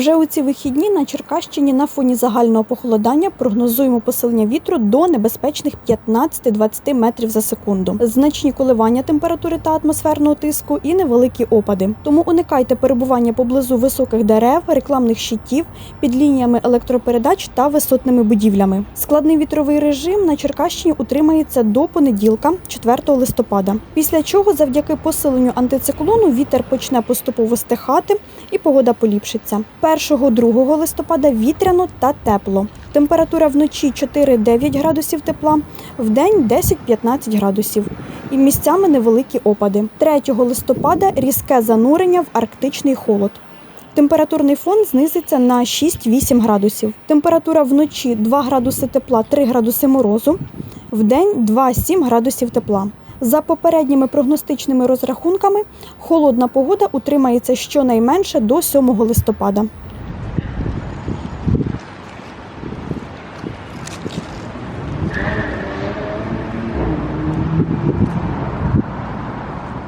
Вже у ці вихідні на Черкащині на фоні загального похолодання прогнозуємо посилення вітру до небезпечних 15-20 метрів за секунду, значні коливання температури та атмосферного тиску і невеликі опади. Тому уникайте перебування поблизу високих дерев, рекламних щитів, під лініями електропередач та висотними будівлями. Складний вітровий режим на Черкащині утримається до понеділка, 4 листопада. Після чого, завдяки посиленню антициклону, вітер почне поступово стихати і погода поліпшиться. 1-2 листопада вітряно та тепло. Температура вночі 4-9 градусів тепла, вдень 10-15 градусів. І місцями невеликі опади. 3 листопада різке занурення в арктичний холод. Температурний фон знизиться на 6-8 градусів. Температура вночі 2 градуси тепла, 3 градуси морозу, вдень 2-7 градусів тепла. За попередніми прогностичними розрахунками, холодна погода утримається щонайменше до 7 листопада.